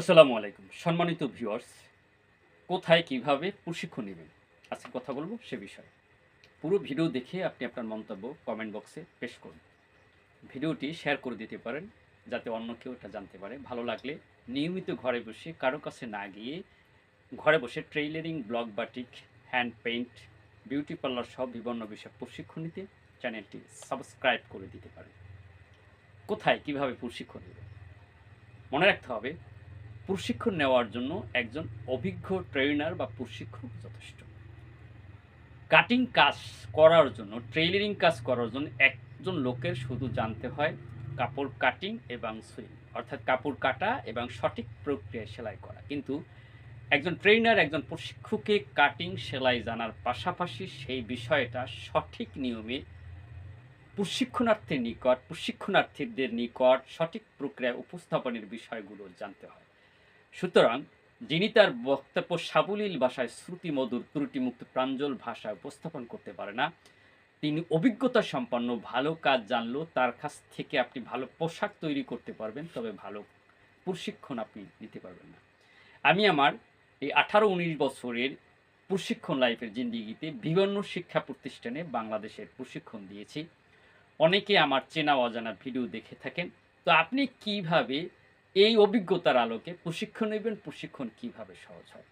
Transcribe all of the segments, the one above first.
আসসালামু আলাইকুম। সম্মানিত ভিউয়ার্স, কোথায়, কীভাবে প্রশিক্ষণ নেবেন? আজকে কথা বলব সে বিষয়ে। পুরো ভিডিও দেখে আপনি আপনার মন্তব্য কমেন্ট বক্সে পেশ করুন। ভিডিওটি শেয়ার করে দিতে পারেন, যাতে অন্য কেউ এটা জানতে পারে। ভালো লাগলে নিয়মিত ঘরে বসে কারও কাছে না গিয়ে ঘরে বসে tailoring block batik hand paint beauty parlour সব বিভিন্ন বিষয়ে প্রশিক্ষণ নিতে চ্যানেলটি সাবস্ক্রাইব করে দিতে পারেন। কোথায়, কীভাবে প্রশিক্ষণ নেবেন? মনে রাখতে হবে প্রশিক্ষণ নেওয়ার জন্য একজন অভিজ্ঞ ট্রেনার বা প্রশিক্ষক যথেষ্ট। কাটিং কাজ করার জন্য ট্রেইলারিং কাজ করার জন্য একজন লোকের শুধু জানতে হয় কাপড় কাটিং এবং সুইং অর্থাৎ কাপড় কাটা এবং সঠিক প্রক্রিয়ায় সেলাই করা। কিন্তু একজন ট্রেনার একজন প্রশিক্ষককে কাটিং সেলাই জানার পাশাপাশি সেই বিষয়টা সঠিক নিয়মে প্রশিক্ষণার্থীর নিকট, প্রশিক্ষণার্থীদের নিকট সঠিক প্রক্রিয়ায় উপস্থাপনের বিষয়গুলো জানতে হয়। সুতরাং যিনি তার বক্তব্য সাবলীল ভাষায় শ্রুতিমধুর ত্রুটিমুক্ত প্রাঞ্জল ভাষায় উপস্থাপন করতে পারে না, তিনি অভিজ্ঞতা সম্পন্ন, ভালো কাজ জানলেও তার কাছ থেকে আপনি ভালো পোশাক তৈরি করতে পারবেন, তবে ভালো প্রশিক্ষণ আপনি নিতে পারবেন না। আমি আমার এই আঠারো উনিশ বছরের প্রশিক্ষণ লাইফের জিন্দিগিতে বিভিন্ন শিক্ষা প্রতিষ্ঠানে বাংলাদেশের প্রশিক্ষণ দিয়েছি। অনেকে আমার চেনা অজানা ভিডিও দেখে থাকেন। তো আপনি কীভাবে এই অভিজ্ঞতার আলোকে প্রশিক্ষণ নেবেন, প্রশিক্ষণ কীভাবে সহজ হয়?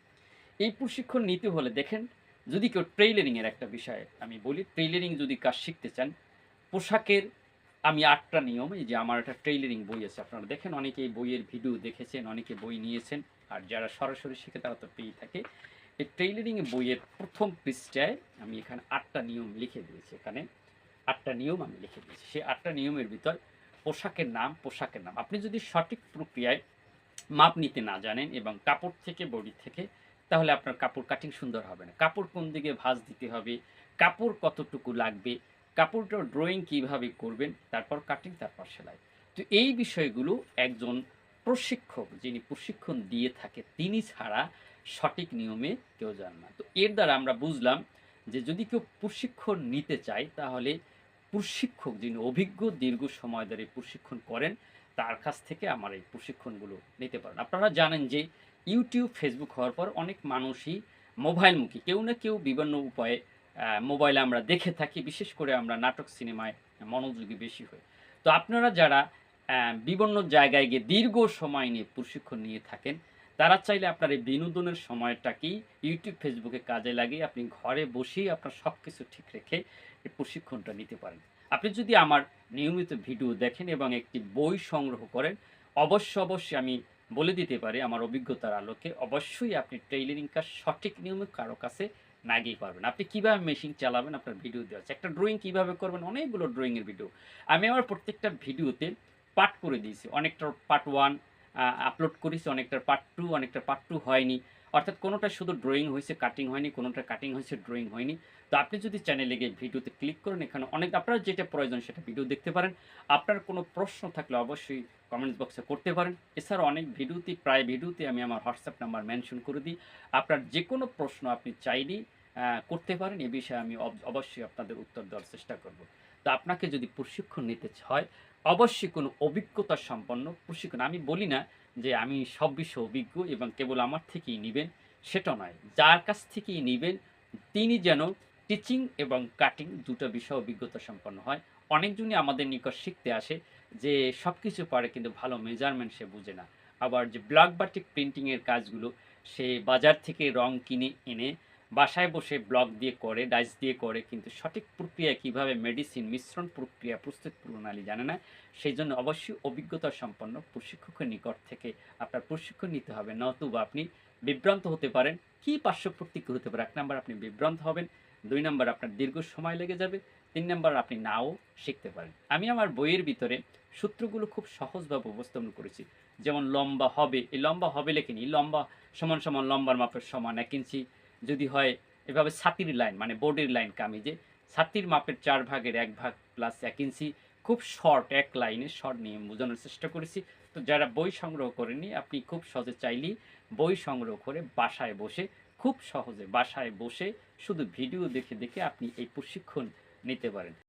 এই প্রশিক্ষণ নিতে হলে দেখেন, যদি কেউ ট্রেইলারিংয়ের একটা বিষয় আমি বলি ট্রেইলারিং যদি কাজ শিখতে চান, পোশাকের আমি আটটা নিয়ম, এই যে আমার একটা ট্রেইলারিং বই আছে, আপনারা দেখেন অনেকে এই বইয়ের ভিডিও দেখেছেন, অনেকে বই নিয়েছেন, আর যারা সরাসরি শিখে তারা তো পেয়েই থাকে। এই ট্রেইলারিং বইয়ের প্রথম পৃষ্ঠায় আমি এখানে আটটা নিয়ম লিখে দিয়েছি, এখানে আটটা নিয়ম আমি লিখে দিয়েছি। সেই আটটা নিয়মের ভিতর পোশাকের নাম পোশাকের নাম। আপনি যদি সঠিক প্রক্রিয়ায় মাপ নিতে না জানেন এবং কাপড় থেকে, বডি থেকে, তাহলে আপনার কাপড় কাটিং সুন্দর হবে না। কাপড় কোন দিকে ভাঁজ দিতে হবে, কাপড় কতটুকু লাগবে, কাপড়টার ড্রয়িং কীভাবে করবেন, তারপর কাটিং তারপর সেলাই। তো এই বিষয়গুলো একজন প্রশিক্ষক, যিনি প্রশিক্ষণ দিয়ে থাকে, তিনি ছাড়া সঠিক নিয়মে কেউ জান না। তো এর দ্বারা আমরা বুঝলাম যে যদি কেউ প্রশিক্ষণ নিতে চায়, তাহলে প্রশিক্ষক, যিনি অভিজ্ঞ দীর্ঘ সময় ধরে প্রশিক্ষণ করেন, তার কাছ থেকে আমার এই প্রশিক্ষণগুলো নিতে পারেন। আপনারা জানেন যে ইউটিউব, ফেসবুক হওয়ার পর অনেক মানুষই মোবাইলমুখী। কেউ না কেউ বিভিন্ন উপায়ে মোবাইলে আমরা দেখে থাকি, বিশেষ করে আমরা নাটক সিনেমায় মনোযোগী বেশি হই। তো আপনারা যারা বিভিন্ন জায়গায় গিয়ে দীর্ঘ সময় নিয়ে প্রশিক্ষণ নিয়ে থাকেন, তারা চাইলে আপনার এই বিনোদনের সময়টাকেই ইউটিউব, ফেসবুকে কাজে লাগিয়ে আপনি ঘরে বসেই আপনার সব কিছু ঠিক রেখে এই প্রশিক্ষণটা নিতে পারেন। আপনি যদি আমার নিয়মিত ভিডিও দেখেন এবং একটি বই সংগ্রহ করেন, অবশ্য অবশ্যই আমি বলে দিতে পারি আমার অভিজ্ঞতার আলোকে, অবশ্যই আপনি ট্রেইলারিং কাজ সঠিক নিয়মে কারও কাছে না গিয়ে পারবেন। আপনি কীভাবে মেশিন চালাবেন, আপনার ভিডিও দেওয়া আছে। একটা ড্রয়িং কীভাবে করবেন, অনেকগুলো ড্রয়িংয়ের ভিডিও আমি আমার প্রত্যেকটা ভিডিওতে পার্ট করে দিয়েছি। অনেকটা পার্ট ওয়ান আপলোড করেছি, অনেকটার পার্ট টু অনেকটার পার্ট টু হয়নি। অর্থাৎ কোনোটা শুধু ড্রয়িং হয়েছে কাটিং হয়নি, কোনোটা কাটিং হয়েছে ড্রয়িং হয়নি। তো আপনি যদি চ্যানেলে গিয়ে ভিডিওতে ক্লিক করেন, এখানে অনেক, আপনার যেটা প্রয়োজন সেটা ভিডিও দেখতে পারেন। আপনার কোনো প্রশ্ন থাকলে অবশ্যই কমেন্টস বক্সে করতে পারেন। এছাড়া অনেক ভিডিওতে, প্রায় ভিডিওতে আমি আমার হোয়াটসঅ্যাপ নাম্বার মেনশন করে দিই। আপনার যে কোনো প্রশ্ন আপনি চাইলেই করতে পারেন। এ বিষয়ে আমি অব- অবশ্যই আপনাদের উত্তর দেওয়ার চেষ্টা করব। তো আপনাকে যদি প্রশিক্ষণ নিতে হয়, অবশ্যই কোনো অভিজ্ঞতা সম্পন্ন প্রশিক্ষণ। আমি বলি না যে আমি সব বিষয়ে অভিজ্ঞ এবং কেবল আমার থেকেই নেবেন, সেটা নয়। যার কাছ থেকেই নেবেন, তিনি যেন টিচিং এবং কাটিং দুটো বিষয় অভিজ্ঞতা সম্পন্ন হয়। অনেকজনই আমাদের নিকট শিখতে আসে যে সব কিছু পারে কিন্তু ভালো মেজারমেন্ট সে বুঝে না। আবার যে ব্লক বাটিক প্রিন্টিংয়ের কাজগুলো, সে বাজার থেকে রং কিনে, এনে বাসায় বসে ব্লক দিয়ে করে, ডাইস দিয়ে করে, কিন্তু সঠিক প্রক্রিয়া কীভাবে মেডিসিন, মিশ্রণ প্রক্রিয়া, প্রস্তুত প্রণালী জানে না, সেই জন্য অবশ্যই অভিজ্ঞতা সম্পন্ন প্রশিক্ষকের নিকট থেকে আপনার প্রশিক্ষণ নিতে হবে। নতুবা আপনি বিভ্রান্ত হতে পারেন, কি পার্শ্ব প্রতিক্রিয়া হতে পারে? এক নম্বর আপনি বিভ্রান্ত হবেন, দুই নম্বর আপনার দীর্ঘ সময় লেগে যাবে, তিন নম্বর আপনি নাও শিখতে পারেন। আমি আমার বইয়ের ভিতরে সূত্রগুলো খুব সহজভাবে উপস্থাপন করেছি। যেমন লম্বা হবে, এই লম্বা হবে লেখে নি লম্বা সমান সমান লম্বার মাপের সমান এক ইঞ্চি যদি হয়, এভাবে ছাতির লাইন মানে বোর্ডের লাইন কামিজে ছাতির মাপের চার ভাগের এক ভাগ প্লাস এক ইঞ্চি খুব শর্ট এক লাইনে শর্ট নিয়ে বোঝানোর চেষ্টা করেছি। তো যারা বই সংগ্রহ করেনি আপনি খুব সহজে চাইলেই বই সংগ্রহ করে বাসায় বসে, খুব সহজে বাসায় বসে শুধু ভিডিও দেখে দেখে আপনি এই প্রশিক্ষণ নিতে পারেন।